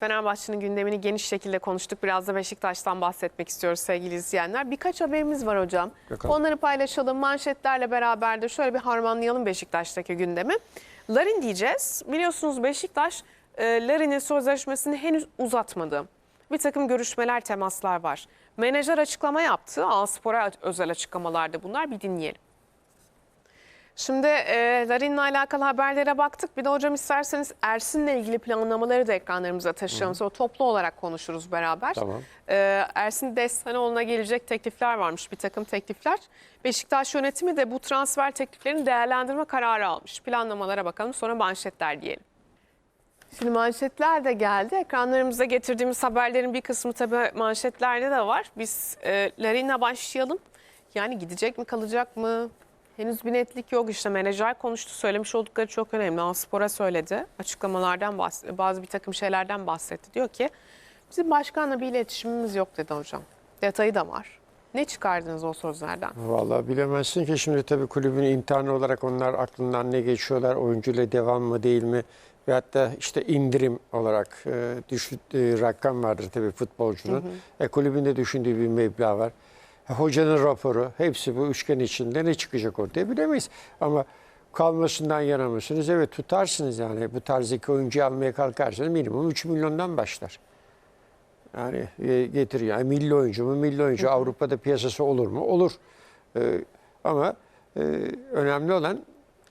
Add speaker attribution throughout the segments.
Speaker 1: Fenerbahçe'nin gündemini geniş şekilde konuştuk. Biraz da Beşiktaş'tan bahsetmek istiyoruz sevgili izleyenler. Birkaç haberimiz var hocam.
Speaker 2: Bakalım.
Speaker 1: Onları paylaşalım. Manşetlerle beraber de şöyle bir harmanlayalım Beşiktaş'taki gündemi. Larin diyeceğiz. Biliyorsunuz Beşiktaş e, Larin'in sözleşmesini henüz uzatmadı. Bir takım görüşmeler, temaslar var. Menajer açıklama yaptı. A-Spor'a özel açıklamalarda bunlar. Bir dinleyelim. Şimdi e, Larin'le alakalı haberlere baktık. Bir de hocam isterseniz Ersin'le ilgili planlamaları da ekranlarımıza taşıyalım. Sonra toplu olarak konuşuruz beraber.
Speaker 2: Tamam.
Speaker 1: E, Ersin Destanoğlu'na gelecek teklifler varmış, bir takım teklifler. Beşiktaş yönetimi de bu transfer tekliflerini değerlendirme kararı almış. Planlamalara bakalım sonra manşetler diyelim. Şimdi manşetler de geldi. Ekranlarımıza getirdiğimiz haberlerin bir kısmı tabii manşetlerde de var. Biz e, Larin'le başlayalım. Yani gidecek mi kalacak mı? Henüz bir netlik yok. İşte menajer konuştu. Söylemiş oldukları çok önemli. Aspor'a söyledi. Açıklamalardan bahsetti. Bazı bir takım şeylerden bahsetti. Diyor ki bizim başkanla bir iletişimimiz yok dedi hocam. Detayı da var. Ne çıkardınız o sözlerden?
Speaker 2: Vallahi bilemezsin ki şimdi tabii kulübün imtihanı olarak onlar aklından ne geçiyorlar, oyuncuyla devam mı değil mi? Ve hatta işte indirim olarak e, düşük e, rakam vardır tabii futbolcunun. E, kulübün de düşündüğü bir meblağ var. Hocanın raporu, hepsi bu üçgen içinde ne çıkacak ortaya bilemeyiz. Ama kalmasından yana mısınız? Evet tutarsınız yani. Bu tarz iki oyuncu almaya kalkarsanız minimum 3 milyondan başlar. Yani e, getiriyor. Yani milli oyuncu mu? Milli oyuncu Avrupa'da piyasası olur mu? Olur. E, ama e, önemli olan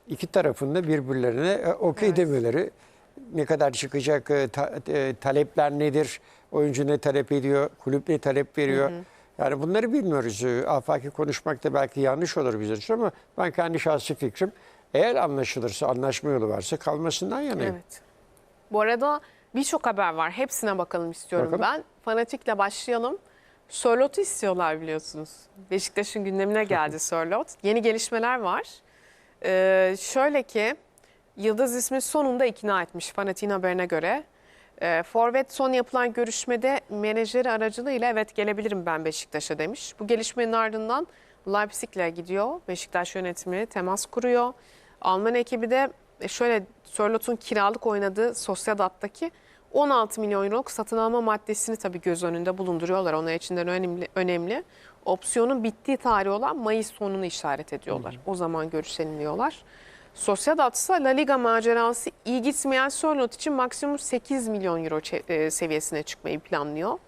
Speaker 2: iki tarafında birbirlerine e, okey
Speaker 1: Evet.
Speaker 2: demeleri. Ne kadar çıkacak, e, ta- e, talepler nedir, oyuncu ne talep ediyor, kulüp ne talep veriyor. Yani bunları bilmiyoruz. E, Afaki konuşmak da belki yanlış olur bize için ama ben kendi şahsi fikrim eğer anlaşılırsa, anlaşma yolu varsa kalmasından yanayım.
Speaker 1: Evet. Bu arada birçok haber var. Hepsine bakalım istiyorum
Speaker 2: Bakalım.
Speaker 1: ben. Fanatikle başlayalım. Sörlot'u istiyorlar biliyorsunuz. Beşiktaş'ın gündemine geldi Sörlot. Yeni gelişmeler var. Ee, şöyle ki Yıldız ismi sonunda ikna etmiş Fanatik'in haberine göre. Ee, Forvet son yapılan görüşmede menajeri aracılığıyla evet gelebilirim ben Beşiktaş'a demiş. Bu gelişmenin ardından Leipzig'le gidiyor. Beşiktaş yönetimi temas kuruyor. Alman ekibi de e, şöyle Sörlot'un kiralık oynadığı Sociedad'daki 16 milyon euroluk satın alma maddesini tabii göz önünde bulunduruyorlar. Onlar için de önemli, önemli. Opsiyonun bittiği tarih olan Mayıs sonunu işaret ediyorlar. O zaman görüşelim diyorlar. Sociedad ise La Liga macerası iyi gitmeyen Sörlot için maksimum 8 milyon euro e, seviyesine çıkmayı planlıyor.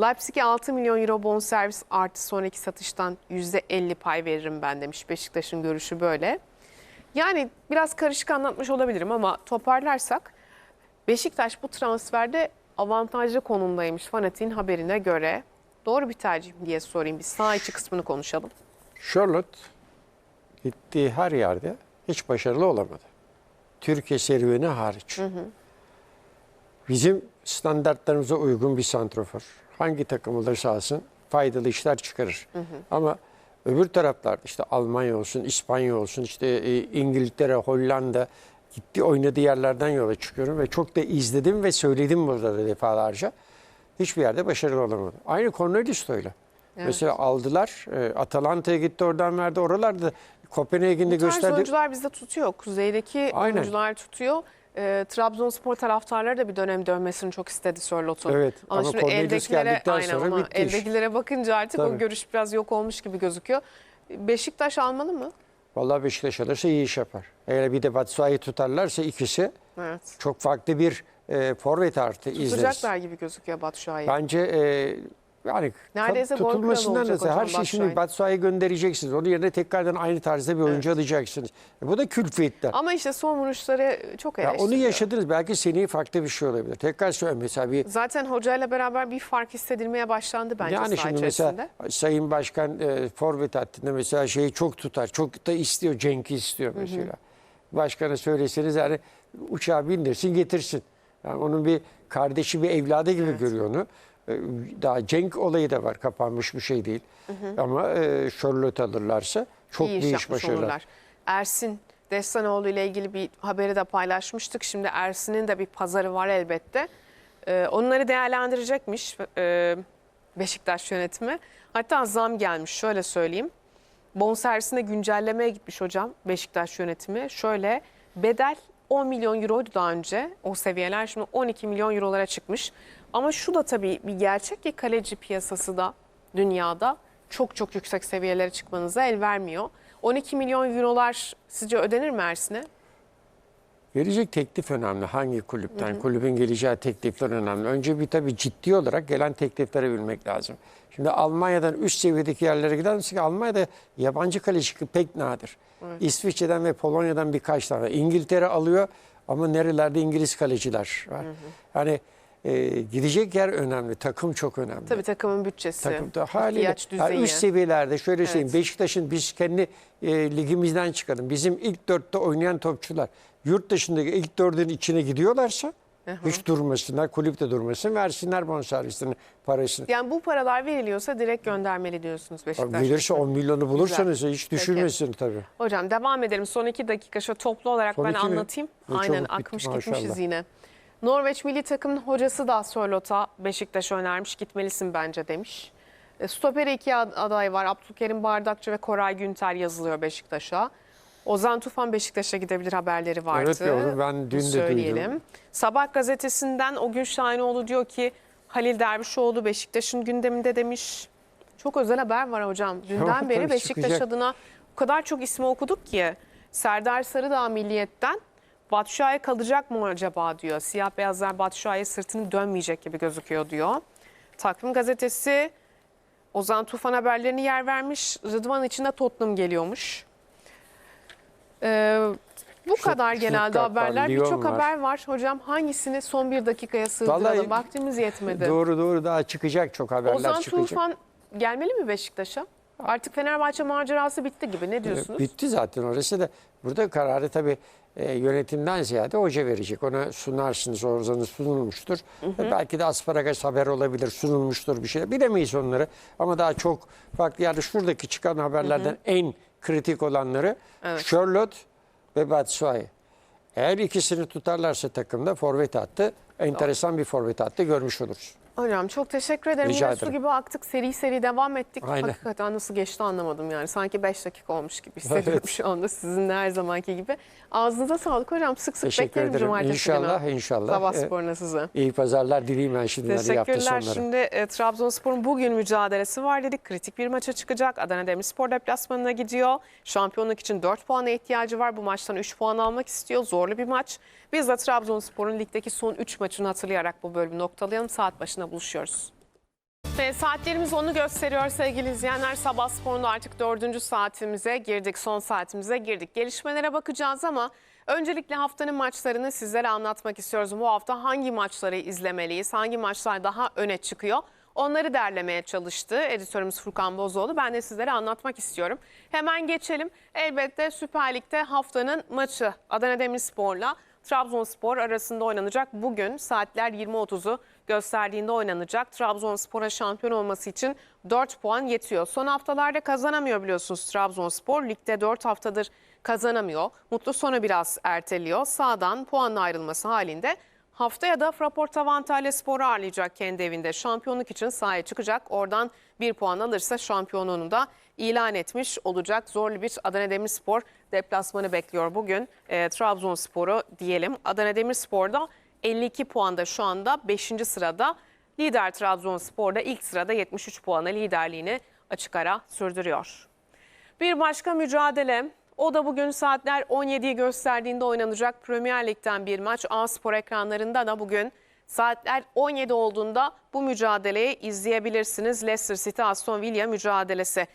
Speaker 1: Leipzig'e 6 milyon euro bonservis artı sonraki satıştan %50 pay veririm ben demiş. Beşiktaş'ın görüşü böyle. Yani biraz karışık anlatmış olabilirim ama toparlarsak Beşiktaş bu transferde avantajlı konumdaymış Fanatik'in haberine göre. Doğru bir tercih diye sorayım. Bir sağ içi kısmını konuşalım.
Speaker 2: Charlotte gittiği her yerde hiç başarılı olamadı. Türkiye serüveni hariç. Bizim standartlarımıza uygun bir santrofor. Hangi takım olursa alsın faydalı işler çıkarır. Ama öbür taraflarda işte Almanya olsun, İspanya olsun, işte e, İngiltere, Hollanda gitti oynadığı yerlerden yola çıkıyorum ve çok da izledim ve söyledim burada da defalarca. Hiçbir yerde başarılı olamadı. Aynı Cornelius öyle. Mesela aldılar, e, Atalanta'ya gitti oradan verdi. Oralarda Kopenhagen'de
Speaker 1: Bu tarz
Speaker 2: gösterdi.
Speaker 1: oyuncular bizde tutuyor. Kuzeydeki
Speaker 2: Aynen.
Speaker 1: oyuncular tutuyor. Ee, Trabzonspor taraftarları da bir dönem dönmesini çok istedi Sörlot'un.
Speaker 2: Evet, ama
Speaker 1: şimdi
Speaker 2: Cornelius
Speaker 1: eldekilere, aynen,
Speaker 2: sonra
Speaker 1: ama
Speaker 2: bitti iş.
Speaker 1: eldekilere bakınca artık o
Speaker 2: Tabii.
Speaker 1: görüş biraz yok olmuş gibi gözüküyor. Beşiktaş almalı mı?
Speaker 2: Vallahi Beşiktaş alırsa iyi iş yapar. Eğer bir de Batshuayi tutarlarsa ikisi
Speaker 1: Evet.
Speaker 2: çok farklı bir e, forvet artı izleriz.
Speaker 1: Tutacaklar gibi gözüküyor Şahin.
Speaker 2: Bence e, yani
Speaker 1: Neredeyse gol
Speaker 2: tutulmasından da her
Speaker 1: hocam
Speaker 2: şey şimdi
Speaker 1: Batshuayi.
Speaker 2: Batshuayi göndereceksiniz. Onun yerine tekrardan aynı tarzda bir oyuncu alacaksınız. E, bu da külfiyetler.
Speaker 1: Ama işte son vuruşları çok
Speaker 2: Ya
Speaker 1: eleştiriyor.
Speaker 2: onu yaşadınız. Belki seneye farklı bir şey olabilir. Tekrar söylüyorum mesela bir
Speaker 1: Zaten hocayla beraber bir fark hissedilmeye başlandı bence
Speaker 2: yani şimdi
Speaker 1: içerisinde.
Speaker 2: mesela Sayın Başkan e, forvet hattında mesela şeyi çok tutar. Çok da istiyor. Cenk'i istiyor mesela. Başkana söyleseniz yani uçağa bindirsin getirsin. Yani onun bir kardeşi bir evladı gibi görüyor onu. E, Daha Cenk olayı da var. Kapanmış bir şey değil. Ama e, Charlotte alırlarsa çok
Speaker 1: İyi iş
Speaker 2: büyük
Speaker 1: yapmış
Speaker 2: başarılar.
Speaker 1: olurlar. Ersin Destanoğlu ile ilgili bir haberi de paylaşmıştık. Şimdi Ersin'in de bir pazarı var elbette. Ee, onları değerlendirecekmiş e, Beşiktaş yönetimi. Hatta zam gelmiş şöyle söyleyeyim. Bonservisine güncellemeye gitmiş hocam Beşiktaş yönetimi. Şöyle bedel 10 milyon euroydu daha önce o seviyeler şimdi 12 milyon eurolara çıkmış. Ama şu da tabii bir gerçek ki kaleci piyasası da dünyada çok çok yüksek seviyelere çıkmanıza el vermiyor. 12 milyon eurolar sizce ödenir mi Ersin'e?
Speaker 2: Gelecek teklif önemli. Hangi kulüpten? Kulübün geleceği teklifler önemli. Önce bir tabii ciddi olarak gelen teklifleri bilmek lazım. Şimdi Almanya'dan üst seviyedeki yerlere gider misin? Almanya'da yabancı kaleci pek nadir. İsviçre'den ve Polonya'dan birkaç tane. İngiltere alıyor ama nerelerde İngiliz kaleciler var. Yani e, gidecek yer önemli. Takım çok önemli.
Speaker 1: Tabii takımın bütçesi,
Speaker 2: Takımda haliyle
Speaker 1: ihtiyaç
Speaker 2: yani üst seviyelerde şöyle söyleyeyim.
Speaker 1: Evet.
Speaker 2: Beşiktaş'ın biz kendi e, ligimizden çıkalım. Bizim ilk dörtte oynayan topçular yurt dışındaki ilk dördün içine gidiyorlarsa hiç durmasınlar. Kulüpte durmasın. Versinler bonservisini, parasını.
Speaker 1: Yani bu paralar veriliyorsa direkt göndermeli diyorsunuz Beşiktaş.
Speaker 2: Gelirse 10 milyonu bulursanız hiç
Speaker 1: Peki.
Speaker 2: düşürmesin tabii.
Speaker 1: Hocam devam edelim. Son iki dakika şu toplu olarak
Speaker 2: Son
Speaker 1: ben
Speaker 2: mi?
Speaker 1: anlatayım.
Speaker 2: Ne
Speaker 1: Aynen akmış
Speaker 2: maşallah.
Speaker 1: gitmişiz yine. Norveç milli takımın hocası da Sörlot'a Beşiktaş'a önermiş. Gitmelisin bence demiş. E, Stoperi iki ad- aday var. Abdülkerim Bardakçı ve Koray Günter yazılıyor Beşiktaş'a. Ozan Tufan Beşiktaş'a gidebilir haberleri vardı.
Speaker 2: Evet ya, onu ben dün de
Speaker 1: Söyleyelim.
Speaker 2: duydum.
Speaker 1: Sabah gazetesinden o gün Şahinoğlu diyor ki Halil Dervişoğlu Beşiktaş'ın gündeminde demiş. Çok özel haber var hocam. Dünden beri Beşiktaş
Speaker 2: çıkacak.
Speaker 1: adına o kadar çok ismi okuduk ki. Serdar Sarıdağ Milliyet'ten Batshuayi kalacak mı acaba diyor. Siyah beyazlar Batshuayi sırtını dönmeyecek gibi gözüküyor diyor. Takvim gazetesi Ozan Tufan haberlerini yer vermiş. Rıdvan için de Tottenham geliyormuş. Ee, bu kadar genelde
Speaker 2: Stuttgart var,
Speaker 1: haberler. Birçok haber var. Hocam hangisini son bir dakikaya sığdıralım?
Speaker 2: Vallahi-
Speaker 1: Vaktimiz yetmedi.
Speaker 2: Doğru doğru daha çıkacak çok haberler
Speaker 1: Ozan
Speaker 2: çıkacak.
Speaker 1: Tufan gelmeli mi Beşiktaş'a? Artık Fenerbahçe macerası bitti gibi. Ne diyorsunuz?
Speaker 2: Bitti zaten orası da. Burada kararı tabii e, yönetimden ziyade hoca verecek. Ona sunarsınız, Ozan'ı sunulmuştur. E, belki de asparagas haber olabilir, sunulmuştur bir şey. Bilemeyiz onları. Ama daha çok farklı yerde şuradaki çıkan haberlerden en kritik olanları
Speaker 1: Evet.
Speaker 2: Charlotte ve Batshuayi. Eğer ikisini tutarlarsa takımda forvet attı. Enteresan bir forvet attı görmüş oluruz.
Speaker 1: Hocam çok teşekkür ederim.
Speaker 2: Rica
Speaker 1: Yine su
Speaker 2: ederim.
Speaker 1: gibi aktık. Seri seri devam ettik.
Speaker 2: Aynen.
Speaker 1: Hakikaten nasıl geçti anlamadım yani. Sanki 5 dakika olmuş gibi hissediyorum
Speaker 2: Evet.
Speaker 1: şu anda sizin de her zamanki gibi. Ağzınıza sağlık hocam. Sık sık
Speaker 2: Teşekkür
Speaker 1: beklerim
Speaker 2: ederim.
Speaker 1: cumartesi
Speaker 2: İnşallah,
Speaker 1: günü.
Speaker 2: inşallah.
Speaker 1: Sabah
Speaker 2: E,
Speaker 1: sporuna size.
Speaker 2: İyi pazarlar dileyim ben şimdiden
Speaker 1: Teşekkürler.
Speaker 2: sonları.
Speaker 1: Şimdi e, Trabzonspor'un bugün mücadelesi var dedik. Kritik bir maça çıkacak. Adana Demirspor deplasmanına gidiyor. Şampiyonluk için 4 puana ihtiyacı var. Bu maçtan 3 puan almak istiyor. Zorlu bir maç. Biz de Trabzonspor'un ligdeki son 3 maçını hatırlayarak bu bölümü noktalayalım. Saat başına buluşuyoruz. Ve saatlerimiz onu gösteriyor sevgili izleyenler. Sabah sporunda artık dördüncü saatimize girdik, son saatimize girdik. Gelişmelere bakacağız ama öncelikle haftanın maçlarını sizlere anlatmak istiyoruz. Bu hafta hangi maçları izlemeliyiz, hangi maçlar daha öne çıkıyor? Onları derlemeye çalıştı editörümüz Furkan Bozoğlu. Ben de sizlere anlatmak istiyorum. Hemen geçelim. Elbette Süper Lig'de haftanın maçı Adana Demirspor'la Trabzonspor arasında oynanacak. Bugün saatler 20.30'u gösterdiğinde oynanacak. Trabzonspor'a şampiyon olması için 4 puan yetiyor. Son haftalarda kazanamıyor biliyorsunuz Trabzonspor. Ligde 4 haftadır kazanamıyor. Mutlu sonu biraz erteliyor. Sağdan puanla ayrılması halinde Haftaya da Fraport Antalya Spor'u ağırlayacak kendi evinde. Şampiyonluk için sahaya çıkacak. Oradan bir puan alırsa şampiyonluğunu da ilan etmiş olacak. Zorlu bir Adana Demirspor deplasmanı bekliyor bugün. E, Trabzonspor'u diyelim. Adana Demirspor'da 52 puanda şu anda 5. sırada. Lider Trabzonspor'da ilk sırada 73 puanla liderliğini açık ara sürdürüyor. Bir başka mücadele. O da bugün saatler 17'yi gösterdiğinde oynanacak Premier Lig'den bir maç. A-Spor ekranlarında da bugün saatler 17 olduğunda bu mücadeleyi izleyebilirsiniz. Leicester City Aston Villa mücadelesi.